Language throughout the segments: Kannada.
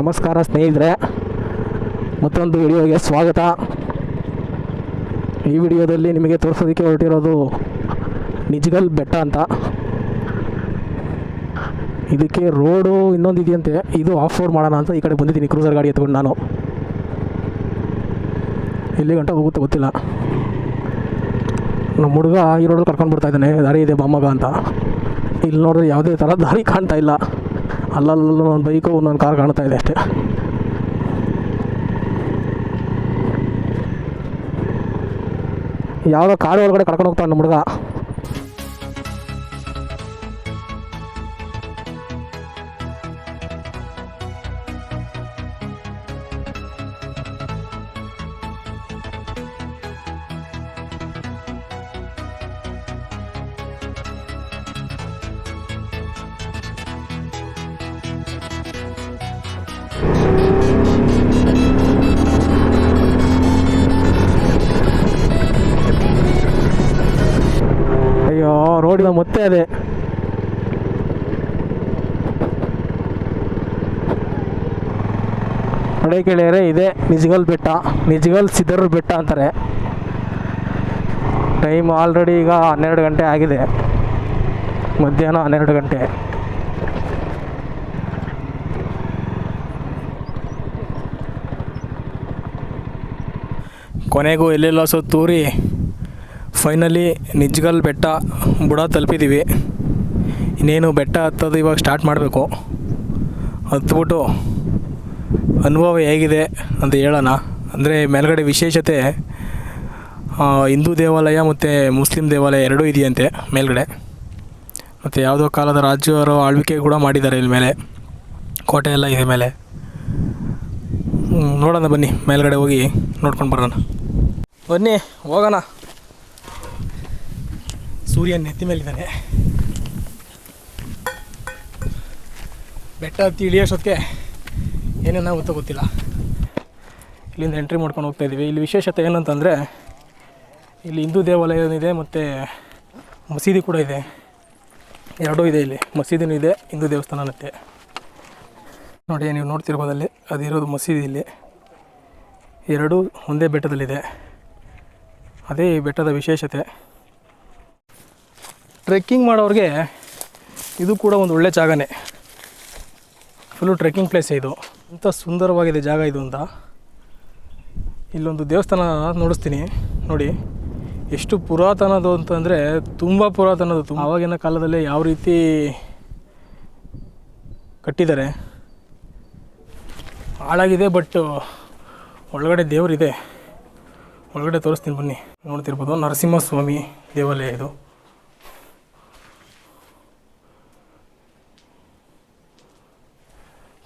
ನಮಸ್ಕಾರ ಸ್ನೇಹಿತರೆ, ಮತ್ತೊಂದು ವಿಡಿಯೋಗೆ ಸ್ವಾಗತ. ಈ ವಿಡಿಯೋದಲ್ಲಿ ನಿಮಗೆ ತೋರಿಸೋದಕ್ಕೆ ಹೊರಟಿರೋದು ನಿಜ್ಗಲ್ ಬೆಟ್ಟ ಅಂತ. ಇದಕ್ಕೆ ರೋಡು ಇನ್ನೊಂದು ಇದೆಯಂತೆ, ಇದು ಆಫ್ ರೋಡ್ ಮಾಡೋಣ ಅಂತ ಈ ಕಡೆ ಬಂದಿದ್ದೀನಿ, ಕ್ರೂಸರ್ ಗಾಡಿ ಎತ್ಕೊಂಡು ನಾನು. ಎಲ್ಲಿ ಗಂಟ ಹೋಗುತ್ತೆ ಗೊತ್ತಿಲ್ಲ. ನಮ್ಮ ಹುಡುಗ ಈ ರೋಡಲ್ಲಿ ಕರ್ಕೊಂಡು ಬರ್ತಾ ಇದ್ದಾನೆ, ದಾರಿ ಇದೆ ಬಾಮಗ ಅಂತ. ಇಲ್ಲಿ ನೋಡಿದ್ರೆ ಯಾವುದೇ ಥರ ದಾರಿ ಕಾಣ್ತಾ ಇಲ್ಲ. ಅಲ್ಲಲ್ಲ ಒಂದು ಬೈಕು, ಒಂದೊಂದು ಕಾರ್ ಕಾಣ್ತಾ ಇದೆ ಅಷ್ಟೇ. ಯಾವುದೋ ಕಾರ್ ಒಳಗಡೆ ಕರ್ಕೊಂಡು ಹೋಗ್ತಾನೆ ನಮ್ಮ ಹುಡುಗ. ರೋಡಿನ ಮತ್ತೆ ಅದೇ. ಕೇಳಿದರೆ ಇದೆ ನಿಜಗಲ್ ಬೆಟ್ಟ. ನಿಜಗಲ್ ಸಿದ್ದರ ಬೆಟ್ಟ ಅಂತಾರೆ. ಟೈಮ್ ಆಲ್ರೆಡಿ ಈಗ ಹನ್ನೆರಡು ಗಂಟೆ ಆಗಿದೆ. ಮಧ್ಯಾಹ್ನ ಹನ್ನೆರಡು ಗಂಟೆ. ಕೊನೆಗೂ ಎಲ್ಲೆಲ್ಲೋ ಸುತ್ತೂರಿ ಫೈನಲಿ ನಿಜ್ಗಲ್ ಬೆಟ್ಟ ಬುಡ ತಲುಪಿದ್ದೀವಿ ಇನ್ನೇನು ಬೆಟ್ಟ ಹತ್ತೋದು ಇವಾಗ ಸ್ಟಾರ್ಟ್ ಮಾಡಬೇಕು. ಹತ್ಬಿಟ್ಟು ಅನುಭವ ಹೇಗಿದೆ ಅಂತ ಹೇಳೋಣ. ಅಂದರೆ ಮೇಲ್ಗಡೆ ವಿಶೇಷತೆ ಹಿಂದೂ ದೇವಾಲಯ ಮತ್ತು ಮುಸ್ಲಿಂ ದೇವಾಲಯ ಎರಡೂ ಇದೆಯಂತೆ ಮೇಲ್ಗಡೆ. ಮತ್ತು ಯಾವುದೋ ಕಾಲದ ರಾಜ್ಯವರು ಆಳ್ವಿಕೆ ಕೂಡ ಮಾಡಿದ್ದಾರೆ ಇಲ್ಲಿ ಮೇಲೆ. ಕೋಟೆ ಎಲ್ಲ ಇದೆ ಮೇಲೆ. ನೋಡೋಣ ಬನ್ನಿ ಮೇಲ್ಗಡೆ ಹೋಗಿ ನೋಡ್ಕೊಂಡು ಬರೋಣ. ಬನ್ನಿ, ಹೋಗೋಣ. ಸೂರ್ಯ ನೆತ್ತಿ ಮೇಲಿದ್ದಾನೆ. ಬೆಟ್ಟ ಹತ್ತಿ ಇಳಿಯೋಷ್ಟೊತ್ತಿಗೆ ಏನೇನಾಗುತ್ತೋ ಗೊತ್ತಿಲ್ಲ. ಇಲ್ಲಿಂದ ಎಂಟ್ರಿ ಮಾಡ್ಕೊಂಡು ಹೋಗ್ತಾ ಇದ್ದೀವಿ. ಇಲ್ಲಿ ವಿಶೇಷತೆ ಏನಂತಂದರೆ, ಇಲ್ಲಿ ಹಿಂದೂ ದೇವಾಲಯ ಇದೆ ಮತ್ತು ಮಸೀದಿ ಕೂಡ ಇದೆ. ಎರಡೂ ಇದೆ ಇಲ್ಲಿ. ಮಸೀದಿನೂ ಇದೆ, ಹಿಂದೂ ದೇವಸ್ಥಾನ ಅನ್ನತ್ತೆ ನೋಡಿ, ನೀವು ನೋಡ್ತಿರ್ಬೋದಲ್ಲಿ ಅದಿರೋದು ಮಸೀದಿ ಇಲ್ಲಿ. ಎರಡೂ ಒಂದೇ ಬೆಟ್ಟದಲ್ಲಿದೆ. ಅದೇ ಈ ಬೆಟ್ಟದ ವಿಶೇಷತೆ. ಟ್ರೆಕ್ಕಿಂಗ್ ಮಾಡೋರಿಗೆ ಇದು ಕೂಡ ಒಂದು ಒಳ್ಳೆ ಜಾಗನೇ. ಫುಲ್ಲು ಟ್ರೆಕ್ಕಿಂಗ್ ಪ್ಲೇಸೇ ಇದು. ಅಂಥ ಸುಂದರವಾಗಿದೆ ಜಾಗ ಇದು ಅಂತ. ಇಲ್ಲೊಂದು ದೇವಸ್ಥಾನ ನೋಡಿಸ್ತೀನಿ. ನೋಡಿ, ಎಷ್ಟು ಪುರಾತನದು ಅಂತಂದರೆ ತುಂಬ ಪುರಾತನದು ತುಂಬ ಆವಾಗಿನ ಕಾಲದಲ್ಲಿ ಯಾವ ರೀತಿ ಕಟ್ಟಿದ್ದಾರೆ. ಹಾಳಾಗಿದೆ ಬಟ್ ಒಳಗಡೆ ದೇವರಿದೆ. ಒಳಗಡೆ ತೋರಿಸ್ತೀನಿ ಬನ್ನಿ. ನೋಡ್ತಿರ್ಬೋದು ನರಸಿಂಹಸ್ವಾಮಿ ದೇವಾಲಯ ಇದು.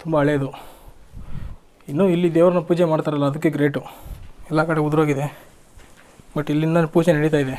ತುಂಬ ಹಳೇದು. ಇನ್ನೂ ಇಲ್ಲಿ ದೇವ್ರನ್ನ ಪೂಜೆ ಮಾಡ್ತಾರಲ್ಲ, ಅದಕ್ಕೆ ಗ್ರೇಟು ಎಲ್ಲ ಕಡೆ ಉದುರೋಗಿದೆ. ಬಟ್ ಇಲ್ಲಿಂದ ಪೂಜೆ ನಡೀತಾ ಇದೆ.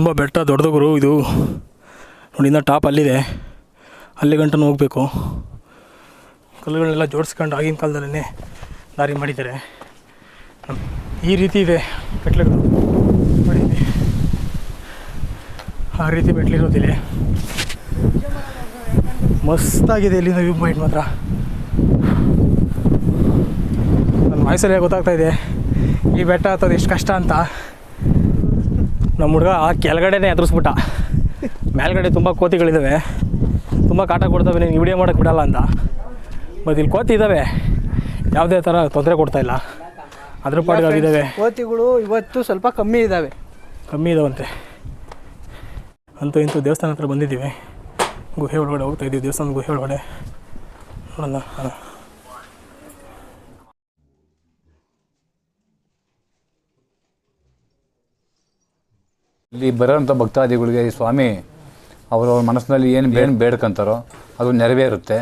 ತುಂಬ ಬೆಟ್ಟ ದೊಡ್ಡದು ಗುರು ಇದು ನೋಡಿ, ಇನ್ನೂ ಟಾಪ್ ಅಲ್ಲಿದೆ. ಅಲ್ಲಿ ಗಂಟನೂ ಹೋಗಬೇಕು. ಕಲ್ಲುಗಳನ್ನೆಲ್ಲ ಜೋಡಿಸ್ಕೊಂಡು ಆಗಿನ ಕಾಲದಲ್ಲೇ ದಾರಿ ಮಾಡಿದ್ದಾರೆ. ಈ ರೀತಿ ಇದೆ ಮೆಟ್ಲುಗಳು ನೋಡಿ. ಆ ರೀತಿ ಬೆಟ್ಲಿರೋದಿಲ್ಲ ಮಸ್ತಾಗಿದೆ ಇಲ್ಲಿಂದ ವ್ಯೂ ಪಾಯಿಂಟ್ ಮಾತ್ರ. ನನ್ನ ಮೈಸೂರಿಗೆ ಗೊತ್ತಾಗ್ತಾ ಇದೆ. ಈ ಬೆಟ್ಟ ಹತ್ತೋದು ಎಷ್ಟು ಕಷ್ಟ ಅಂತ. ನಮ್ಮ ಹುಡುಗ ಕೆಳಗಡೆನೇ ಎದುರಿಸ್ಬಿಟ್ಟ. ಮೇಲ್ಗಡೆ ತುಂಬ ಕೋತಿಗಳಿದ್ದಾವೆ ತುಂಬ ಕಾಟ ಕೊಡ್ತವೆ ನೀನು ವಿಡಿಯೋ ಮಾಡೋಕ್ಕೆ ಬಿಡಲ್ಲ ಅಂತ. ಮತ್ತು ಇಲ್ಲಿ ಕೋತಿ ಇದ್ದಾವೆ ಯಾವುದೇ ಥರ ತೊಂದರೆ ಕೊಡ್ತಾಯಿಲ್ಲ ಅದ್ರ ಪಾಡಿಗಾಗಿದ್ದಾವೆ ಕೋತಿಗಳು ಇವತ್ತು ಸ್ವಲ್ಪ ಕಮ್ಮಿ ಇದ್ದಾವೆ ಕಮ್ಮಿ ಇದಾವಂತೆ. ಅಂತೂ ಇಂತೂ ದೇವಸ್ಥಾನ ಹತ್ರ ಬಂದಿದ್ದೀವಿ. ಗುಹೆ ಒಳಗಡೆ ಹೋಗ್ತಾ ಇದ್ದೀವಿ ದೇವಸ್ಥಾನದ ಗುಹೆ ಒಳಗಡೆ. ನೋಡೋಣ ಇಲ್ಲಿ ಬರೋಂಥ ಭಕ್ತಾದಿಗಳಿಗೆ ಈ ಸ್ವಾಮಿ ಅವರು ಅವ್ರ ಮನಸ್ಸಿನಲ್ಲಿ ಏನು ಏನು ಬೇಡ್ಕೊಂತಾರೋ ಅದು ನೆರವೇರುತ್ತೆ.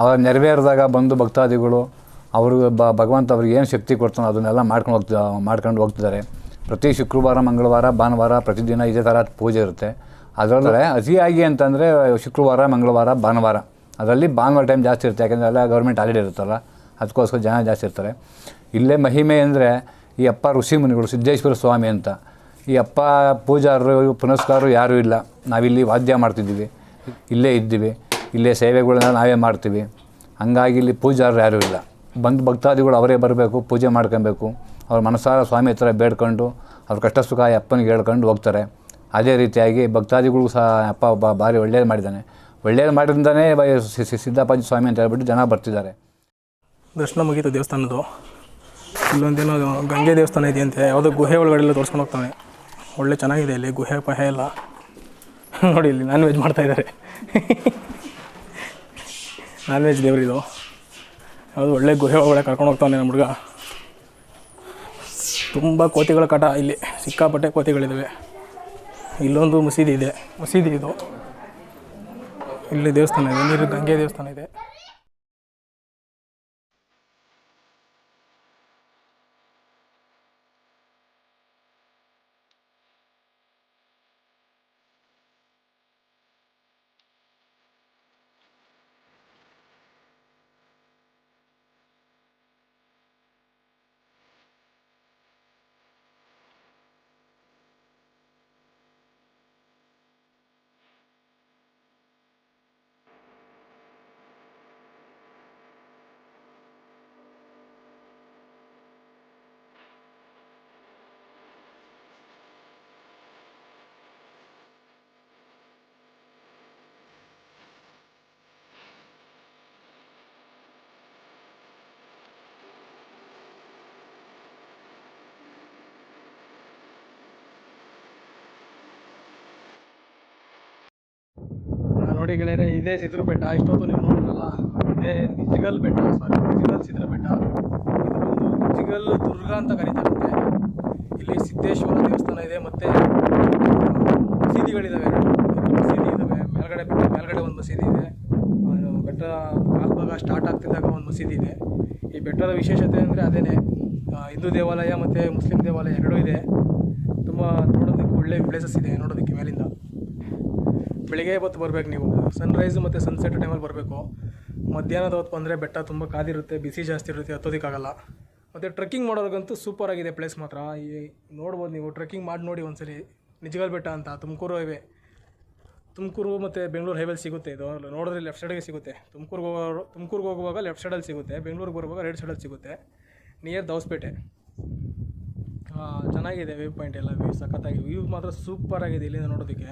ಅವ್ರ ನೆರವೇರಿದಾಗ ಬಂದು ಭಕ್ತಾದಿಗಳು ಅವರು ಬ ಭಗವಂತ ಅವ್ರಿಗೆ ಏನು ಶಕ್ತಿ ಕೊಡ್ತಾನೋ ಅದನ್ನೆಲ್ಲ ಮಾಡ್ಕೊಂಡು ಹೋಗ್ತಾ ಮಾಡ್ಕೊಂಡು ಹೋಗ್ತಿದ್ದಾರೆ. ಪ್ರತಿ ಶುಕ್ರವಾರ ಮಂಗಳವಾರ ಭಾನುವಾರ ಪ್ರತಿದಿನ ಇದೇ ಥರ ಪೂಜೆ ಇರುತ್ತೆ. ಅದರಲ್ಲೇ ಅತಿಯಾಗಿ ಅಂತಂದರೆ ಶುಕ್ರವಾರ ಮಂಗಳವಾರ ಭಾನುವಾರ. ಅದರಲ್ಲಿ ಭಾನುವಾರ ಟೈಮ್ ಜಾಸ್ತಿ ಇರುತ್ತೆ. ಯಾಕೆಂದರೆ ಎಲ್ಲ ಗೌರ್ಮೆಂಟ್ ಹಾಲಿಡೇ ಇರುತ್ತಲ್ಲ ಅದಕ್ಕೋಸ್ಕರ ಜನ ಜಾಸ್ತಿ ಇರ್ತಾರೆ. ಇಲ್ಲೇ ಮಹಿಮೆ ಅಂದರೆ ಈ ಅಪ್ಪ ಋಷಿ ಮುನಿಗಳು ಸಿದ್ದೇಶ್ವರ ಸ್ವಾಮಿ ಅಂತ. ಈ ಅಪ್ಪ ಪೂಜಾರರು, ಪುನಸ್ಕಾರರು ಯಾರೂ ಇಲ್ಲ. ನಾವಿಲ್ಲಿ ವಾದ್ಯ ಮಾಡ್ತಿದ್ದೀವಿ. ಇಲ್ಲೇ ಇದ್ದೀವಿ. ಇಲ್ಲೇ ಸೇವೆಗಳನ್ನ ನಾವೇ ಮಾಡ್ತೀವಿ. ಹಂಗಾಗಿ ಇಲ್ಲಿ ಪೂಜಾರರು ಯಾರೂ ಇಲ್ಲ. ಬಂದು ಭಕ್ತಾದಿಗಳು ಅವರೇ ಬರಬೇಕು, ಪೂಜೆ ಮಾಡ್ಕೊಬೇಕು. ಅವ್ರ ಮನಸಾರ ಸ್ವಾಮಿ ಹತ್ರ ಬೇಡ್ಕೊಂಡು, ಅವ್ರ ಕಷ್ಟ ಸುಖ ಅಪ್ಪನಿಗೆ ಹೇಳ್ಕೊಂಡು ಹೋಗ್ತಾರೆ. ಅದೇ ರೀತಿಯಾಗಿ ಭಕ್ತಾದಿಗಳು ಸಹ ಅಪ್ಪ ಒಬ್ಬ ಭಾರಿ ಒಳ್ಳೇದು ಮಾಡಿದ್ದಾನೆ. ಒಳ್ಳೇದು ಮಾಡಿದ್ರಿಂದನೇ ಸಿದ್ದಪ್ಪಾಜಿ ಸ್ವಾಮಿ ಅಂತ ಹೇಳ್ಬಿಟ್ಟು ಜನ ಬರ್ತಿದ್ದಾರೆ. ದರ್ಶನ ಮುಗೀತು ದೇವಸ್ಥಾನದ್ದು. ಇಲ್ಲೊಂದೇನೋ ಗಂಗೆ ದೇವಸ್ಥಾನ ಇದೆಯಂತೆ. ಯಾವುದೋ ಗುಹೆ ಒಳಗಡೆ ಎಲ್ಲ ತೋರಿಸ್ಕೊಂಡು ಹೋಗ್ತಾನೆ. ಒಳ್ಳೆ ಚೆನ್ನಾಗಿದೆ ಇಲ್ಲಿ, ಗುಹೆ ಪಹೆ ಎಲ್ಲ. ನೋಡಿ ಇಲ್ಲಿ ನಾನ್ ವೆಜ್ ಮಾಡ್ತಾ ಇದ್ದಾರೆ ನಾನ್ ವೆಜ್ ದೇವರಿದು ಯಾವುದು ಒಳ್ಳೆ ಗುಹೆ ಒಳಗಡೆ ಕರ್ಕೊಂಡು ಹೋಗ್ತಾನೆ ನಮ್ಮ ಹುಡುಗ. ತುಂಬ ಕೋತಿಗಳ ಕಟ ಇಲ್ಲಿ, ಸಿಕ್ಕಾಪಟ್ಟೆ ಕೋತಿಗಳಿದ್ದಾವೆ ಇಲ್ಲೊಂದು ಮಸೀದಿ ಇದೆ, ಮಸೀದಿ ಇದು. ಇಲ್ಲಿ ದೇವಸ್ಥಾನ ಇದೆ, ನೀರು ಗಂಗೆ ದೇವಸ್ಥಾನ ಇದೆ ಆ, ನೋಡಿ ಗೆಳೆಯರೆ, ಇದೇ ಸಿದ್ರ ಬೆಟ್ಟ ಇಷ್ಟೊತ್ತು ನೀವು ನೋಡಿರಲ್ಲ ಇದೇ ನಿಜಗಲ್ ಬೆಟ್ಟ ಸಾರಿ ನಿಜಗಲ್ ಸಿದ್ರ ಬೆಟ್ಟ ಇದು ಬಂದು ನಿಜಗಲ್ ದುರ್ಗ ಅಂತ ಕರೀತಾರಂತೆ. ಇಲ್ಲಿ ಸಿದ್ದೇಶ್ವರ ದೇವಸ್ಥಾನ ಇದೆ ಮತ್ತು ಮಸೀದಿಗಳಿದ್ದಾವೆ ಮಸೀದಿ ಇದ್ದಾವೆ ಮೇಲ್ಗಡೆ ಮೇಲ್ಗಡೆ ಒಂದು ಮಸೀದಿ ಇದೆ. ಬೆಟ್ಟ ಕಾಲು ಭಾಗ ಸ್ಟಾರ್ಟ್ ಆಗ್ತಿದ್ದಾಗ ಒಂದು ಮಸೀದಿ ಇದೆ. ಈ ಬೆಟ್ಟದ ವಿಶೇಷತೆ ಅಂದರೆ ಅದೇನೆ ಹಿಂದೂ ದೇವಾಲಯ ಮತ್ತು ಮುಸ್ಲಿಂ ದೇವಾಲಯ ಎರಡೂ ಇದೆ. ತುಂಬ ನೋಡೋದಕ್ಕೆ ಒಳ್ಳೆ ಪ್ಲೇಸಸ್ ಇದೆ, ನೋಡೋದಕ್ಕೆ ಮೇಲಿಂದ. ಬೆಳಿಗ್ಗೆ ಹೊತ್ತು ಬರ್ಬೇಕು ನೀವು. ಸನ್ರೈಸ್ ಮತ್ತು ಸನ್ಸೆಟ್ ಟೈಮಲ್ಲಿ ಬರಬೇಕು. ಮಧ್ಯಾಹ್ನದ ಹೊತ್ತು ಬಂದರೆ ಬೆಟ್ಟ ತುಂಬ ಕಾದಿರುತ್ತೆ ಬಿಸಿ ಜಾಸ್ತಿ ಇರುತ್ತೆ, ಹತ್ತೋದಕ್ಕಾಗಲ್ಲ. ಮತ್ತು ಟ್ರೆಕ್ಕಿಂಗ್ ಮಾಡೋರಿಗಂತೂ ಸೂಪರ್ ಆಗಿದೆ ಪ್ಲೇಸ್ ಮಾತ್ರ. ಈ ನೋಡ್ಬೋದು ನೀವು ಟ್ರೆಕ್ಕಿಂಗ್ ಮಾಡಿ ನೋಡಿ ಒಂದ್ಸಲಿ ನಿಜಗಲ್ ಬೆಟ್ಟ ಅಂತ, ತುಮಕೂರು ಹೈವೇ ತುಮಕೂರು ಮತ್ತು ಬೆಂಗಳೂರು ಹೈವೇಲಿ ಸಿಗುತ್ತೆ ಇದು. ನೋಡಿದ್ರೆ ಲೆಫ್ಟ್ ಸೈಡಿಗೆ ಸಿಗುತ್ತೆ. ತುಮಕೂರಿಗೆ ಹೋಗೋರು ತುಮಕೂರಿಗೆ ಹೋಗುವಾಗ ಲೆಫ್ಟ್ ಸೈಡಲ್ಲಿ ಸಿಗುತ್ತೆ. ಬೆಂಗಳೂರಿಗೆ ಬರುವಾಗ ರೈಟ್ ಸೈಡಲ್ಲಿ ಸಿಗುತ್ತೆ. ನಿಯರ್ ದೌಸ್ಪೇಟೆ ಚೆನ್ನಾಗಿದೆ ವ್ಯೂ ಪಾಯಿಂಟ್ ಎಲ್ಲ ವ್ಯೂ ಸಖತ್ತಾಗಿ. ವ್ಯೂ ಮಾತ್ರ ಸೂಪರ್ ಆಗಿದೆ ಇಲ್ಲಿಂದ ನೋಡೋದಕ್ಕೆ.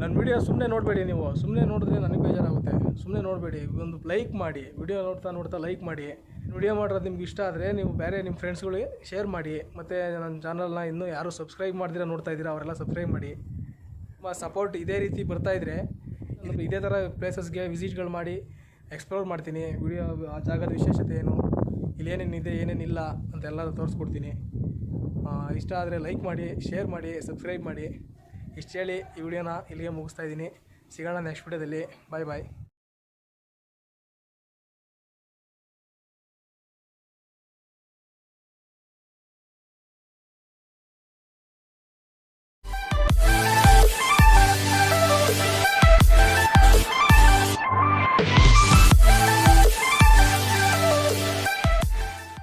ನನ್ನ ವಿಡಿಯೋ ಸುಮ್ಮನೆ ನೋಡಬೇಡಿ ನೀವು. ಸುಮ್ಮನೆ ನೋಡಿದ್ರೆ ನನಗೆ ಬೇಜಾರಾಗುತ್ತೆ. ಸುಮ್ಮನೆ ನೋಡಬೇಡಿ. ಒಂದು ಲೈಕ್ ಮಾಡಿ. ವಿಡಿಯೋ ನೋಡ್ತಾ ನೋಡ್ತಾ ಲೈಕ್ ಮಾಡಿ. ವಿಡಿಯೋ ಮಾಡಿರೋದು ನಿಮ್ಗೆ ಇಷ್ಟ ಆದರೆ ನೀವು ಬೇರೆ ನಿಮ್ಮ ಫ್ರೆಂಡ್ಸ್ಗಳಿಗೆ ಶೇರ್ ಮಾಡಿ. ಮತ್ತು ನನ್ನ ಚಾನಲ್ನ ಇನ್ನೂ ಯಾರು ಸಬ್ಸ್ಕ್ರೈಬ್ ಮಾಡಿದ್ರೆ ನೋಡ್ತಾ ಇದ್ದೀರಾ, ಅವರೆಲ್ಲ ಸಬ್ಸ್ಕ್ರೈಬ್ ಮಾಡಿ. ನಿಮ್ಮ ಸಪೋರ್ಟ್ ಇದೇ ರೀತಿ ಬರ್ತಾ ಇದ್ದರೆ ಇದೇ ಥರ ಪ್ಲೇಸಸ್ಗೆ ವಿಸಿಟ್ಗಳು ಮಾಡಿ ಎಕ್ಸ್ಪ್ಲೋರ್ ಮಾಡ್ತೀನಿ. ವಿಡಿಯೋ ಆ ಜಾಗದ ವಿಶೇಷತೆ ಏನು, ಇಲ್ಲಿ ಏನೇನಿದೆ ಏನೇನಿಲ್ಲ ಅಂತೆಲ್ಲ ತೋರಿಸ್ಕೊಡ್ತೀನಿ. ಇಷ್ಟ ಆದರೆ ಲೈಕ್ ಮಾಡಿ ಶೇರ್ ಮಾಡಿ ಸಬ್ಸ್ಕ್ರೈಬ್ ಮಾಡಿ. ಇಷ್ಟು ಹೇಳಿ ಈ ವಿಡಿಯೋನ ಇಲ್ಲಿಗೆ ಮುಗಿಸ್ತಾ ಇದ್ದೀನಿ. ಸಿಗೋಣ ನೆಕ್ಸ್ಟ್ ವಿಡಿಯೋದಲ್ಲಿ ಬಾಯ್ ಬಾಯ್